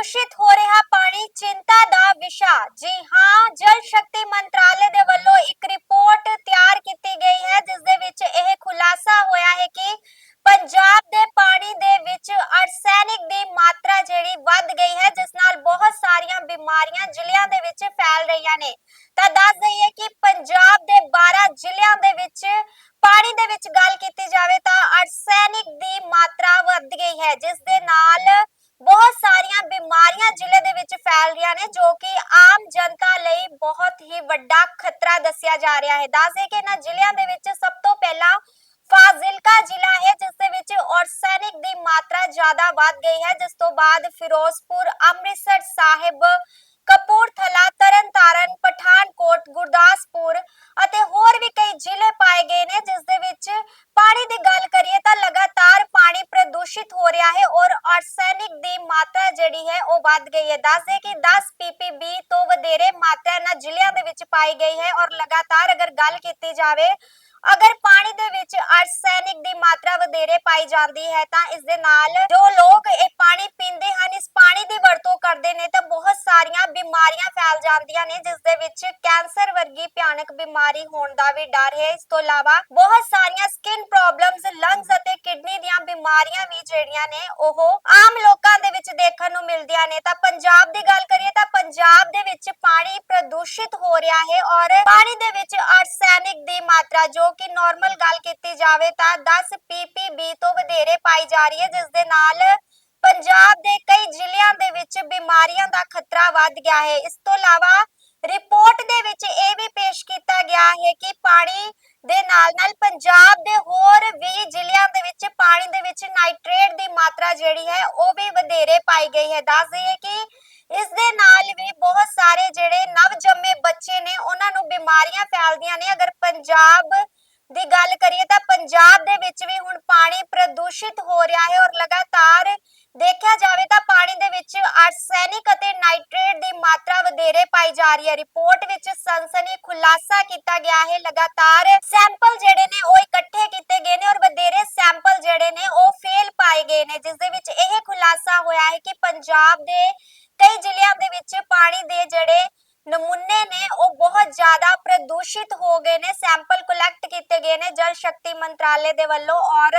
ਪ੍ਰਦੂਸ਼ਿਤ ਹੋ ਰਿਹਾ ਪਾਣੀ ਚਿੰਤਾ ਦਾ ਵਿਸ਼ਾ। ਜੀ ਹਾਂ, ਜਲ ਸ਼ਕਤੀ ਮੰਤਰਾਲੇ ਦੇ ਵੱਲੋਂ ਇੱਕ ਰਿਪੋਰਟ ਤਿਆਰ ਕੀਤੀ ਗਈ ਹੈ, ਜਿਸ ਦੇ ਵਿੱਚ ਇਹ ਖੁਲਾਸਾ ਹੋਇਆ ਹੈ ਕਿ ਪੰਜਾਬ ਦੇ ਪਾਣੀ ਦੇ ਵਿੱਚ ਆਰਸੈਨਿਕ ਦੀ ਮਾਤਰਾ ਜਿਹੜੀ ਵੱਧ ਗਈ ਹੈ, ਜਿਸ ਨਾਲ ਬਹੁਤ ਸਾਰੀਆਂ ਬਿਮਾਰੀਆਂ ਜ਼ਿਲ੍ਹਿਆਂ ਦੇ ਵਿੱਚ ਫੈਲ ਰਹੀਆਂ ਨੇ। ਤਾਂ ਦੱਸ ਦਈਏ ਕਿ ਪੰਜਾਬ ਦੇ 12 ਜ਼ਿਲ੍ਹਿਆਂ ਦੇ ਵਿੱਚ ਪਾਣੀ ਦੇ ਵਿੱਚ ਗੱਲ ਕੀਤੀ ਜਾਵੇ ਤਾਂ ਅਰਸੈਨਿਕ ਦੀ ਮਾਤਰਾ ਵੱਧ ਗਈ ਹੈ, ਜਿਸ ਦੇ ਨਾਲ ਬਹੁਤ ਸਾਰੀਆਂ ਬਿਮਾਰੀਆਂ ਜ਼ਿਲ੍ਹੇ ਦੇ ਵਿੱਚ ਫੈਲ ਰਹੀਆਂ ਨੇ, ਜੋ ਕਿ ਆਮ ਜਨਤਾ ਲਈ ਬਹੁਤ ਹੀ ਵੱਡਾ ਖਤਰਾ ਦੱਸਿਆ ਜਾ ਰਿਹਾ ਹੈ। ਦੱਸਦੇ ਕਿ ਇਹਨਾਂ ਜ਼ਿਲ੍ਹਿਆਂ ਦੇ ਵਿੱਚ ਸਭ ਤੋਂ ਪਹਿਲਾਂ ਫਾਜ਼ਿਲਕਾ ਜ਼ਿਲ੍ਹਾ ਹੈ, ਜਿਸ ਦੇ ਵਿੱਚ ਆਰਸੈਨਿਕ ਦੀ ਮਾਤਰਾ ਜ਼ਿਆਦਾ ਵੱਧ ਗਈ ਹੈ। ਜਿਸ ਤੋਂ ਬਾਅਦ ਫਿਰੋਜ਼ਪੁਰ, ਅੰਮ੍ਰਿਤਸਰ ਸਾਹਿਬ, ਕਪੂਰਥਲਾ, ਤਰਨਤਾਰਨ, ਪਠਾਨਕੋਟ, ਗੁਰਦਾਸਪੁਰ ਅਤੇ ਹੋਰ ਵੀ ਕਈ ਜ਼ਿਲ੍ਹੇ ਪਾਏ ਗਏ ਨੇ, ਜਿਸ ਦੇ ਵਿੱਚ ਪਾਣੀ ਦੀ ਗੱਲ ਕਰੀਏ ਪ੍ਰਦੂਸ਼ਿਤ ਹੋ ਰਿਹਾ ਹੈ ਔਰ ਆਰਸੈਨਿਕ ਦੀ ਮਾਤਰਾ ਜਿਹੜੀ ਹੈ ਉਹ ਵੱਧ ਗਈ ਹੈ। ਦੱਸਦੇ ਕਿ 10 ppb ਤੋਂ ਵਧੇਰੇ ਮਾਤਰਾ ਇਹਨਾਂ ਜ਼ਿਲ੍ਹਿਆਂ ਦੇ ਵਿੱਚ ਪਾਈ ਗਈ ਹੈ ਔਰ ਲਗਾਤਾਰ ਅਗਰ ਗੱਲ ਕੀਤੀ ਜਾਵੇ, ਅਗਰ ਪਾਣੀ ਦੇ ਵਿੱਚ ਆਰਸੈਨਿਕ ਵਧੇਰੇ ਪਾਈ ਜਾਂਦੀ ਹੈ, ਤਾਂ ਇਸ ਦੇ ਨਾਲ ਜੋ ਲੋਕ ਇਹ ਪਾਣੀ ਪੀਂਦੇ ਹਨ, ਇਸ ਪਾਣੀ ਦੀ ਵਰਤੋਂ ਕਰਦੇ ਨੇ, ਤਾਂ ਬਹੁਤ ਸਾਰੀਆਂ ਬਿਮਾਰੀਆਂ ਫੈਲ ਜਾਂਦੀਆਂ ਨੇ, ਜਿਸ ਦੇ ਵਿੱਚ ਕੈਂਸਰ ਵਰਗੀ ਭਿਆਨਕ ਬਿਮਾਰੀ ਹੋਣ ਦਾ ਵੀ ਡਰ ਹੈ। ਇਸ ਤੋਂ ਇਲਾਵਾ ਬਹੁਤ ਸਾਰੀਆਂ ਸਕਿਨ ਪ੍ਰੋਬਲਮਸ ਲੰਗਸ ਅਤੇ ਕਿਡਨੀ ਦੀਆਂ ਬਿਮਾਰੀਆਂ ਵੀ ਜਿਹੜੀਆਂ ਨੇ, ਉਹ ਆਮ ਲੋਕਾਂ ਦੇ ਵਿੱਚ ਦੇਖਣ ਨੂੰ ਮਿਲਦੀਆਂ ਨੇ। ਤਾਂ ਪੰਜਾਬ ਦੀ ਗੱਲ ਕਰੀਏ, ਤਾਂ ਪੰਜਾਬ ਦੇ ਵਿੱਚ ਪਾਣੀ ਪ੍ਰਦੂਸ਼ਿਤ ਹੋ ਰਿਹਾ ਹੈ ਔਰ ਪਾਣੀ ਦੇ ਵਿੱਚ ਆਰਸੈਨਿਕ ਦੀ ਮਾਤਰਾ, ਜੋ ਕਿ ਨਾਰਮਲ ਗੱਲ ਕੀਤੀ ਜਾਵੇ, ਤਾਂ 10 ppb ਤੋਂ ਵਧੇਰੇ ਪਾਈ ਜਾ ਰਹੀ ਹੈ, ਜਿਸ ਦੇ ਨਾਲ ਪੰਜਾਬ ਦੇ ਕਈ ਜ਼ਿਲ੍ਹਿਆਂ ਦੇ ਵਿੱਚ ਬਿਮਾਰੀਆਂ ਦਾ ਖਤਰਾ ਵੱਧ ਗਿਆ ਹੈ। ਇਸ ਤੋਂ ਇਲਾਵਾ ਰਿਪੋਰਟ ਦੇ ਵਿੱਚ ਇਹ ਵੀ ਪੇਸ਼ ਕੀਤਾ ਗਿਆ ਹੈ ਕਿ ਪਾਣੀ ਦੇ ਨਾਲ ਨਾਲ ਪੰਜਾਬ ਦੇ ਹੋਰ 20 ਜ਼ਿਲ੍ਹਿਆਂ ਦੇ ਵਿੱਚ ਪਾਣੀ ਦੇ ਵਿੱਚ ਨਾਈਟ੍ਰੇਟ ਦੀ ਮਾਤਰਾ ਜਿਹੜੀ ਹੈ, ਉਹ ਵੀ ਵਧੇਰੇ ਪਾਈ ਗਈ ਹੈ। ਦੱਸ ਦਈਏ ਕਿ ਇਸ ਦੇ ਨਾਲ ਵੀ ਬਹੁਤ ਸਾਰੇ ਜਿਹੜੇ ਨਵ ਜੰਮੇ ਬੱਚੇ ਨੇ, ਉਹਨਾਂ ਨੂੰ ਬਿਮਾਰੀਆਂ ਫੈਲਦੀਆਂ ਨੇ। ਅਗਰ ਪੰਜਾਬ ਦੀ ਗੱਲ ਕਰੀਏ ਤਾਂ ਪੰਜਾਬ ਦੇ ਵਿੱਚ ਵੀ ਹੁਣ ਪਾਣੀ ਪ੍ਰਦੂਸ਼ਿਤ ਹੋ ਰਿਹਾ ਹੈ ਔਰ ਲਗਾਤਾਰ ਦੇਖਿਆ ਜਾਵੇ ਤਾਂ ਪਾਣੀ ਦੇ ਵਿੱਚ ਆਰਸੈਨਿਕ ਅਤੇ ਨਾਈਟ੍ਰੇਟ ਦੀ ਮਾਤਰਾ ਵਧੇਰੇ ਪਾਈ ਜਾ ਰਹੀ ਹੈ। ਰਿਪੋਰਟ ਵਿੱਚ ਸਨਸਨੀ ਖੁਲਾਸਾ ਕੀਤਾ ਗਿਆ ਹੈ। ਲਗਾਤਾਰ ਸੈਂਪਲ ਜਿਹੜੇ ਨੇ ਉਹ ਇਕੱਠੇ ਕੀਤੇ ਗਏ ਨੇ ਔਰ ਵਧੇਰੇ ਸੈਂਪਲ ਜਿਹੜੇ ਨੇ ਉਹ ਫੇਲ ਪਾਏ ਗਏ ਨੇ। ਜਿਸ ਦੇ ਵਿੱਚ ਇਹ ਖੁਲਾਸਾ ਹੋਇਆ ਹੈ ਕਿ ਪੰਜਾਬ ਦੇ ਕਈ ਜ਼ਿਲ੍ਹਿਆਂ ਦੇ ਵਿੱਚ ਪਾਣੀ ਦੇ ਜਿਹੜੇ ਨਮੂਨੇ ਨੇ ਜ਼ਿਆਦਾ ਪ੍ਰਦੂਸ਼ਿਤ ਹੋ ਗਏ ਨੇ ਸੈਂਪਲ ਕਲੈਕਟ ਕੀਤੇ ਗਏ ਨੇ ਜਲ ਸ਼ਕਤੀ ਮੰਤਰਾਲੇ ਦੇ ਵੱਲੋਂ ਔਰ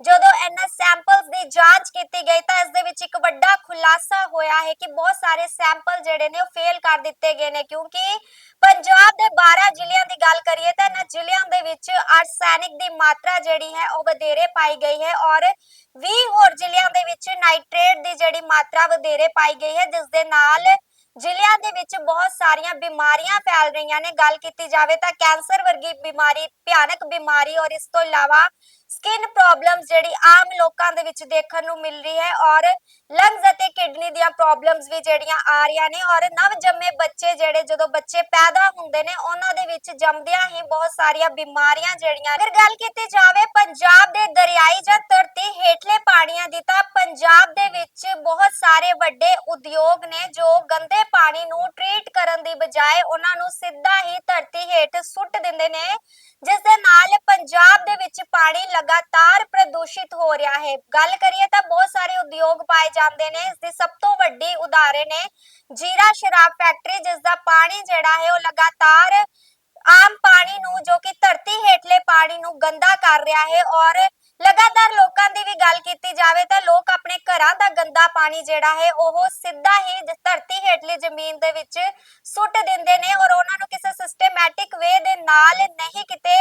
ਜਦੋਂ ਇਹਨਾਂ ਸੈਂਪਲਸ ਦੀ ਜਾਂਚ ਕੀਤੀ ਗਈ ਤਾਂ ਇਸ ਦੇ ਵਿੱਚ ਇੱਕ ਵੱਡਾ ਖੁਲਾਸਾ ਹੋਇਆ ਹੈ ਕਿ ਬਹੁਤ ਸਾਰੇ ਸੈਂਪਲ ਜਿਹੜੇ ਨੇ ਉਹ ਫੇਲ ਕਰ ਦਿੱਤੇ ਗਏ ਨੇ, ਕਿਉਂਕਿ ਪੰਜਾਬ ਦੇ 12 ਜ਼ਿਲ੍ਹਿਆਂ ਦੀ ਗੱਲ ਕਰੀਏ ਤਾਂ ਇਹਨਾਂ ਜ਼ਿਲ੍ਹਿਆਂ ਦੇ ਵਿੱਚ ਆਰਸੈਨਿਕ ਦੀ ਮਾਤਰਾ ਜਿਹੜੀ ਹੈ ਉਹ ਵਧੇਰੇ ਪਾਈ ਗਈ ਹੈ ਔਰ 20 ਹੋਰ ਜ਼ਿਲ੍ਹਿਆਂ ਦੇ ਵਿੱਚ ਨਾਈਟ੍ਰੇਟ ਦੀ ਜਿਹੜੀ ਮਾਤਰਾ ਵਧੇਰੇ ਪਾਈ ਗਈ ਹੈ, ਜਿਸ ਦੇ ਨਾਲ ਜ਼ਿਲ੍ਹਿਆਂ ਦੇ ਵਿੱਚ ਬਹੁਤ ਸਾਰੀਆਂ ਬਿਮਾਰੀਆਂ ਫੈਲ ਰਹੀਆਂ ਨੇ। ਗੱਲ ਕੀਤੀ ਜਾਵੇ ਤਾਂ ਕੈਂਸਰ ਵਰਗੀ ਬਿਮਾਰੀ, ਭਿਆਨਕ ਬਿਮਾਰੀ ਔਰ ਇਸ ਤੋਂ ਇਲਾਵਾ ਸਕਿਨ ਪ੍ਰੋਬਲਮਸ ਜਿਹੜੀ ਆਮ ਲੋਕਾਂ ਦੇ ਵਿੱਚ ਦੇਖਣ ਨੂੰ ਮਿਲ ਰਹੀ ਹੈ ਔਰ ਲੰਗਸ ਅਤੇ ਕਿਡਨੀ ਦੀਆਂ ਪ੍ਰੋਬਲਮਸ ਵੀ ਜਿਹੜੀਆਂ ਆ ਰਹੀਆਂ ਨੇ ਔਰ ਨਵ ਜੰਮੇ ਬੱਚੇ ਜਿਹੜੇ ਜਦੋਂ ਬੱਚੇ ਪੈਦਾ ਹੁੰਦੇ ਨੇ, ਉਹਨਾਂ ਦੇ ਵਿੱਚ ਜੰਮਦਿਆਂ ਹੀ ਬਹੁਤ ਸਾਰੀਆਂ ਬਿਮਾਰੀਆਂ ਜਿਹੜੀਆਂ ਅਗਰ ਗੱਲ ਕੀਤੀ ਜਾਵੇ ਪੰਜਾਬ ਦੇ ਦਰਿਆਈ ਜਾਂ ਧਰਤੀ ਹੇਠਲੇ ਪਾਣੀਆਂ ਦੀ, ਤਾਂ ਪੰਜਾਬ ਦੇ ਵਿੱਚ ਬਹੁਤ ਸਾਰੇ ਵੱਡੇ ਉਦਯੋਗ ਨੇ ਜੋ ਗੰਦੇ ਪਾਣੀ ਨੂੰ ਟ੍ਰੀਟ ਕਰਨ ਦੀ ਬਜਾਏ ਉਹਨਾਂ ਨੂੰ ਸਿੱਧਾ ਹੀ ਧਰਤੀ ਹੇਠ ਸੁੱਟ ਦਿੰਦੇ ਨੇ, ਜਿਸ ਦੇ ਨਾਲ ਪੰਜਾਬ ਦੇ ਵਿੱਚ ਪਾਣੀ ਲਗਾਤਾਰ ਪ੍ਰਦੂਸ਼ਿਤ ਹੋ ਰਿਹਾ ਹੈ। ਗੱਲ ਕਰੀਏ ਤਾਂ ਬਹੁਤ ਸਾਰੇ ਉਦਯੋਗ ਪਾਏ ਜਾਂਦੇ ਨੇ। ਇਸ ਦੀ ਸਭ ਤੋਂ ਵੱਡੀ ਉਦਾਹਰਣ ਹੈ ਜੀਰਾ ਸ਼ਰਾਬ ਫੈਕਟਰੀ, ਜਿਸ ਦਾ ਪਾਣੀ ਜਿਹੜਾ ਹੈ ਉਹ ਲਗਾਤਾਰ ਆਮ ਪਾਣੀ ਨੂੰ, ਜੋ ਕਿ ਧਰਤੀ ਹੇਠਲੇ ਪਾਣੀ ਨੂੰ ਗੰਦਾ ਕਰ ਰਿਹਾ ਹੈ। ਔਰ ਲਗਾਤਾਰ ਲੋਕਾਂ ਦੀ ਵੀ ਗੱਲ ਕੀਤੀ ਜਾਵੇ ਤਾਂ ਲੋਕ ਆਪਣੇ ਘਰਾਂ ਦਾ ਗੰਦਾ ਪਾਣੀ ਜਿਹੜਾ ਹੈ, ਉਹ ਸਿੱਧਾ ਹੀ ਧਰਤੀ ਹੇਠਲੀ ਜ਼ਮੀਨ ਦੇ ਵਿੱਚ ਸੁੱਟ ਦਿੰਦੇ ਨੇ ਔਰ ਉਹਨਾਂ ਨੂੰ ਕਿਸੇ ਸਿਸਟਮੈਟਿਕ ਵੇ ਦੇ ਨਾਲ ਨਹੀਂ ਕਿਤੇ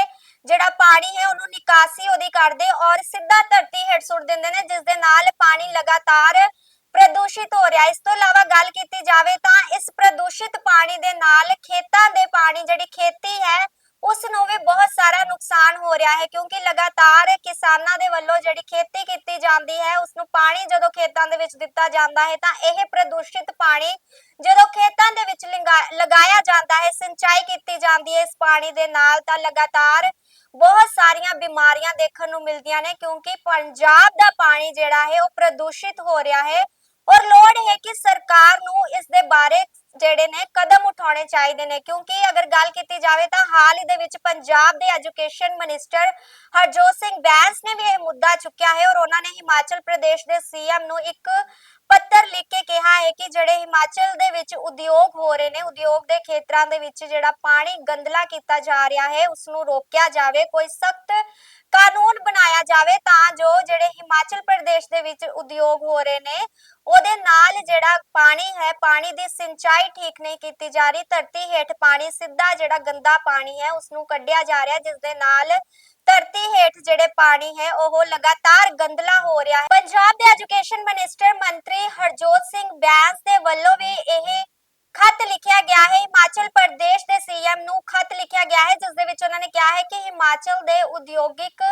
ਜਿਹੜਾ ਪਾਣੀ ਹੈ, ਉਹਨੂੰ ਨਿਕਾਸੀ ਉਹਦੀ ਕਰਦੇ ਔਰ ਸਿੱਧਾ ਧਰਤੀ ਹੇਠ ਸੁੱਟ ਦਿੰਦੇ ਨੇ, ਜਿਸ ਦੇ ਨਾਲ ਪਾਣੀ ਲਗਾਤਾਰ ਪ੍ਰਦੂਸ਼ਿਤ ਹੋ ਰਿਹਾ ਇਸ ਤੋਂ ਇਲਾਵਾ ਗੱਲ ਕੀਤੀ ਜਾਵੇ ਤਾਂ ਇਸ ਪ੍ਰਦੂਸ਼ਿਤ ਪਾਣੀ ਦੇ ਨਾਲ ਖੇਤਾਂ ਦੇ ਪਾਣੀ, ਜਿਹੜੀ ਖੇਤੀ ਹੈ ਉਸ ਨੂੰ ਵੀ ਬਹੁਤ ਸਾਰਾ ਨੁਕਸਾਨ ਹੋ ਰਿਹਾ ਹੈ ਕਿਉਂਕਿ ਲਗਾਤਾਰ ਕਿਸਾਨਾਂ ਦੇ ਵੱਲੋਂ ਜਿਹੜੀ ਖੇਤੀ ਕੀਤੀ ਜਾਂਦੀ ਹੈ ਉਸ ਨੂੰ ਪਾਣੀ ਜਦੋਂ ਖੇਤਾਂ ਦੇ ਵਿੱਚ ਦਿੱਤਾ ਜਾਂਦਾ ਹੈ ਤਾਂ ਇਹ ਪ੍ਰਦੂਸ਼ਿਤ ਪਾਣੀ ਜਦੋਂ ਖੇਤਾਂ ਦੇ ਵਿੱਚ ਲਗਾਇਆ ਜਾਂਦਾ ਹੈ, ਸਿੰਚਾਈ ਕੀਤੀ ਜਾਂਦੀ ਹੈ, ਇਸ ਪਾਣੀ ਦੇ ਨਾਲ ਤਾਂ ਲਗਾਤਾਰ ਬਹੁਤ ਸਾਰੀਆਂ ਬਿਮਾਰੀਆਂ ਦੇਖਣ ਨੂੰ ਮਿਲਦੀਆਂ ਨੇ ਕਿਉਂਕਿ ਪੰਜਾਬ ਦਾ ਪਾਣੀ ਜਿਹੜਾ ਹੈ ਉਹ ਪ੍ਰਦੂਸ਼ਿਤ ਹੋ ਰਿਹਾ ਹੈ ਔਰ ਲੋੜ ਹੈ ਕਿ ਸਰਕਾਰ ਨੂੰ ਇਸ ਦੇ ਬਾਰੇ ਜਿਹੜੇ ਨੇ ਕਦਮ ਉਠਾਉਣੇ ਚਾਹੀਦੇ ਨੇ, ਕਿਉਂਕਿ ਅਗਰ ਗੱਲ ਕੀਤੀ ਜਾਵੇ ਤਾਂ ਹਾਲ ਹੀ ਦੇ ਵਿੱਚ ਪੰਜਾਬ ਦੇ ਐਜੂਕੇਸ਼ਨ ਮਿਨਿਸਟਰ ਹਰਜੋਤ ਸਿੰਘ ਬੈਂਸ ਨੇ ਵੀ ਇਹ ਮੁੱਦਾ ਚੁੱਕਿਆ ਹੈ ਔਰ ਉਹਨਾਂ ਨੇ ਹਿਮਾਚਲ ਪ੍ਰਦੇਸ਼ ਦੇ ਸੀਐਮ ਨੂੰ ਇੱਕ ਪੱਤਰ ਲਿਖ ਕੇ ਕਿਹਾ ਹੈ ਕਿ ਜਿਹੜੇ ਹਿਮਾਚਲ ਦੇ ਵਿੱਚ ਉਦਯੋਗ ਹੋ ਰਹੇ ਨੇ, ਉਦਯੋਗ ਦੇ ਖੇਤਰਾਂ ਦੇ ਵਿੱਚ ਜਿਹੜਾ ਪਾਣੀ ਗੰਦਲਾ ਕੀਤਾ ਜਾ ਰਿਹਾ ਹੈ ਉਸ ਨੂੰ ਰੋਕਿਆ ਜਾਵੇ, ਕੋਈ ਸਖਤ ਕਾਨੂੰਨ ਬਣਾਇਆ ਜਾਵੇ ਤਾਂ ਜੋ ਜਿਹੜੇ ਹਿਮਾਚਲ ਪ੍ਰਦੇਸ਼ ਦੇ ਵਿੱਚ ਉਦਯੋਗ ਹੋ ਰਹੇ ਨੇ, ਉਹਦੇ ਨਾਲ ਜਿਹੜਾ ਪਾਣੀ ਹੈ, ਪਾਣੀ ਦੀ ਸਿੰਚਾਈ ਠੀਕ ਨਹੀਂ ਕੀਤੀ ਜਾ ਰਹੀ, ਧਰਤੀ ਹੇਠ ਪਾਣੀ ਸਿੱਧਾ ਜਿਹੜਾ ਗੰਦਾ ਪਾਣੀ ਹੈ ਉਸ ਨੂੰ ਕੱਢਿਆ ਜਾ ਰਿਹਾ ਜਿਸ ਦੇ ਨਾਲ ਧਰਤੀ ਹੇਠ ਜਿਹੜੇ ਪਾਣੀ ਹੈ, ਉਹ ਲਗਾਤਾਰ ਗੰਦਲਾ ਹੋ ਰਿਹਾ ਹੈ। ਪੰਜਾਬ ਦੇ ਐਜੂਕੇਸ਼ਨ ਮਿਨਿਸਟਰ ਮੰਤਰੀ ਹਰਜੋਤ ਸਿੰਘ ਬੈਂਸ ਦੇ ਵੱਲੋਂ ਵੀ ਇਹ ਖਤ ਲਿਖਿਆ ਗਿਆ ਹੈ। ਹਿਮਾਚਲ ਪ੍ਰਦੇਸ਼ ਦੇ ਸੀਐਮ ਨੂੰ ਖਤ ਲਿਖਿਆ ਗਿਆ ਹੈ ਜਿਸ ਦੇ ਵਿੱਚ ਉਹਨਾਂ ਨੇ ਕਿਹਾ ਹੈ ਕਿ ਹਿਮਾਚਲ ਦੇ ਉਦਯੋਗਿਕ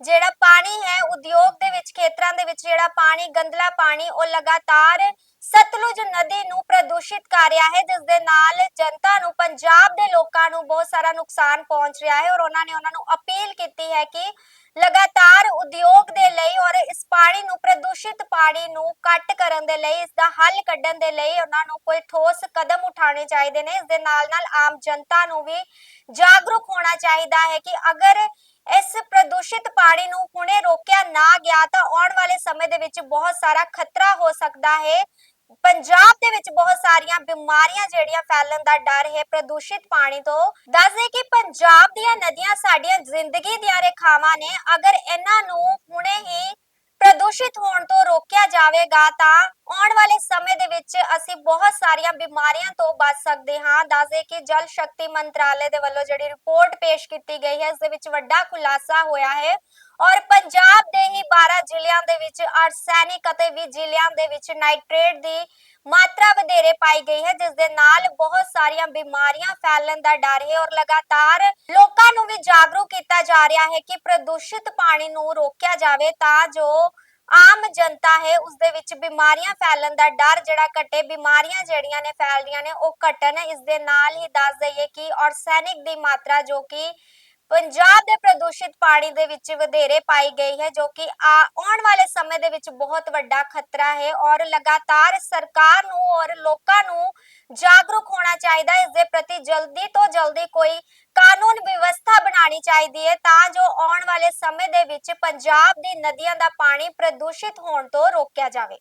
ਜਿਹੜਾ ਪਾਣੀ ਹੈ, ਉਦਯੋਗ ਦੇ ਵਿੱਚ ਖੇਤਰਾਂ ਦੇ ਵਿੱਚ ਜਿਹੜਾ ਪਾਣੀ ਗੰਦਲਾ ਪਾਣੀ, ਉਹ ਲਗਾਤਾਰ ਸਤਲੁਜ ਨਦੀ ਨੂੰ ਪ੍ਰਦੂਸ਼ਿਤ ਕਰ ਰਿਹਾ ਹੈ, ਜਿਸ ਦੇ ਨਾਲ ਜਨਤਾ ਨੂੰ, ਪੰਜਾਬ ਦੇ ਲੋਕਾਂ ਨੂੰ ਬਹੁਤ ਸਾਰਾ ਨੁਕਸਾਨ ਪਹੁੰਚ ਰਿਹਾ ਹੈ ਔਰ ਉਹਨਾਂ ਨੇ ਉਹਨਾਂ ਨੂੰ ਅਪੀਲ ਕੀਤੀ ਹੈ ਕਿ ਲਗਾਤਾਰ ਉਦਯੋਗ ਦੇ ਲਈ ਔਰ ਇਸ ਪਾਣੀ ਨੂੰ, ਪ੍ਰਦੂਸ਼ਿਤ ਪਾਣੀ ਨੂੰ ਕੱਟ ਕਰਨ ਦੇ ਲਈ ਇਸ ਦਾ ਹੱਲ ਕੱਢਣ ਦੇ ਲਈ ਉਹਨਾਂ ਨੂੰ ਕੋਈ ਠੋਸ ਕਦਮ ਉਠਾਉਣੇ ਚਾਹੀਦੇ ਨੇ। ਇਸ ਦੇ ਨਾਲ ਨਾਲ ਆਮ ਜਨਤਾ ਨੂੰ ਵੀ ਜਾਗਰੂਕ ਹੋਣਾ ਚਾਹੀਦਾ ਹੈ ਕਿ ਅਗਰ ਇਸ ਪ੍ਰਦੂਸ਼ਿਤ ਪਾਣੀ ਨੂੰ ਹੁਣੇ ਰੋਕਿਆ ਨਾ ਗਿਆ ਤਾਂ ਆਉਣ ਵਾਲੇ ਸਮੇਂ ਦੇ ਵਿੱਚ ਬਹੁਤ ਸਾਰਾ ਖਤਰਾ ਹੋ ਸਕਦਾ ਹੈ। ਪੰਜਾਬ ਦੇ ਵਿੱਚ ਬਹੁਤ ਸਾਰੀਆਂ ਬਿਮਾਰੀਆਂ ਜਿਹੜੀਆਂ ਫੈਲਣ ਦਾ ਡਰ ਹੈ ਪ੍ਰਦੂਸ਼ਿਤ ਪਾਣੀ ਤੋਂ ਦੱਸਦੇ ਕਿ ਪੰਜਾਬ ਦੀਆਂ ਨਦੀਆਂ ਸਾਡੀਆਂ ਜ਼ਿੰਦਗੀ ਦੀਆਂ ਰੇਖਾਵਾਂ ਨੇ, ਅਗਰ ਇਹਨਾਂ ਨੂੰ ਹੁਣੇ ਹੀ ਪ੍ਰਦੂਸ਼ਿਤ ਹੋਣ ਤੋਂ ਰੋਕਿਆ ਜਾਵੇਗਾ ਤਾਂ ਆਉਣ ਵਾਲੇ ਸਮੇਂ ਦੇ ਵਿੱਚ ਅਸੀਂ ਬਹੁਤ ਸਾਰੀਆਂ ਬਿਮਾਰੀਆਂ ਤੋਂ ਬਚ ਸਕਦੇ ਹਾਂ। ਦੱਸਦੇ ਕਿ ਜਲ ਸ਼ਕਤੀ ਮੰਤਰਾਲੇ ਦੇ ਵੱਲੋਂ ਜਿਹੜੀ ਰਿਪੋਰਟ ਪੇਸ਼ ਕੀਤੀ ਗਈ ਹੈ, ਇਸ ਦੇ ਵਿੱਚ ਵੱਡਾ ਖੁਲਾਸਾ ਹੋਇਆ ਹੈ। ਔਰ ਪੰਜਾਬ ਦੇ ਹੀ 12 ਜ਼ਿਲ੍ਹਿਆਂ ਦੇ ਵਿੱਚ ਆਰਸੈਨਿਕ ਅਤੇ 20 ਜ਼ਿਲ੍ਹਿਆਂ ਦੇ ਵਿੱਚ ਨਾਈਟ੍ਰੇਟ ਦੀ ਮਾਤਰਾ ਵਧੇਰੇ ਪਾਈ ਗਈ ਹੈ, ਜਿਸ ਦੇ ਨਾਲ ਬਹੁਤ ਸਾਰੀਆਂ ਬਿਮਾਰੀਆਂ ਫੈਲਣ ਦਾ ਡਰ ਹੈ ਔਰ ਲਗਾਤਾਰ ਲੋਕਾਂ ਨੂੰ ਵੀ ਜਾਗਰੂਕ ਕੀਤਾ ਜਾ ਰਿਹਾ ਹੈ ਕਿ ਪ੍ਰਦੂਸ਼ਿਤ ਪਾਣੀ ਨੂੰ ਰੋਕਿਆ ਜਾਵੇ ਤਾਂ ਜੋ ਆਮ ਜਨਤਾ ਹੈ ਉਸ ਦੇ ਵਿੱਚ ਬਿਮਾਰੀਆਂ ਫੈਲਣ ਦਾ ਡਰ ਜਿਹੜਾ ਘਟੇ, ਬਿਮਾਰੀਆਂ ਜਿਹੜੀਆਂ ਨੇ ਫੈਲਦੀਆਂ ਨੇ ਉਹ ਘਟਣ। ਇਸ ਦੇ ਨਾਲ ਹੀ ਦੱਸ ਦਈਏ ਕਿ ਆਰਸੈਨਿਕ ਦੀ ਮਾਤਰਾ ਜੋ ਕਿ ਪੰਜਾਬ ਦੇ ਪ੍ਰਦੂਸ਼ਿਤ ਪਾਣੀ ਦੇ ਵਿੱਚ ਵਧੇਰੇ ਪਾਈ ਗਈ ਹੈ, ਜੋ ਕਿ ਆਉਣ ਵਾਲੇ ਸਮੇਂ ਦੇ ਵਿੱਚ ਬਹੁਤ ਵੱਡਾ ਖਤਰਾ ਹੈ ਔਰ ਲਗਾਤਾਰ ਸਰਕਾਰ ਨੂੰ ਔਰ ਲੋਕਾਂ ਨੂੰ ਜਾਗਰੂਕ ਹੋਣਾ ਚਾਹੀਦਾ ਹੈ। ਇਸ ਦੇ ਪ੍ਰਤੀ ਜਲਦੀ ਤੋਂ ਜਲਦੀ ਕੋਈ ਕਾਨੂੰਨ ਵਿਵਸਥਾ ਬਣਾਉਣੀ ਚਾਹੀਦੀ ਹੈ ਤਾਂ ਜੋ ਆਉਣ ਵਾਲੇ ਸਮੇਂ ਦੇ ਵਿੱਚ ਪੰਜਾਬ ਦੀ ਨਦੀਆਂ ਦਾ ਪਾਣੀ ਪ੍ਰਦੂਸ਼ਿਤ ਹੋਣ ਤੋਂ ਰੋਕਿਆ ਜਾਵੇ।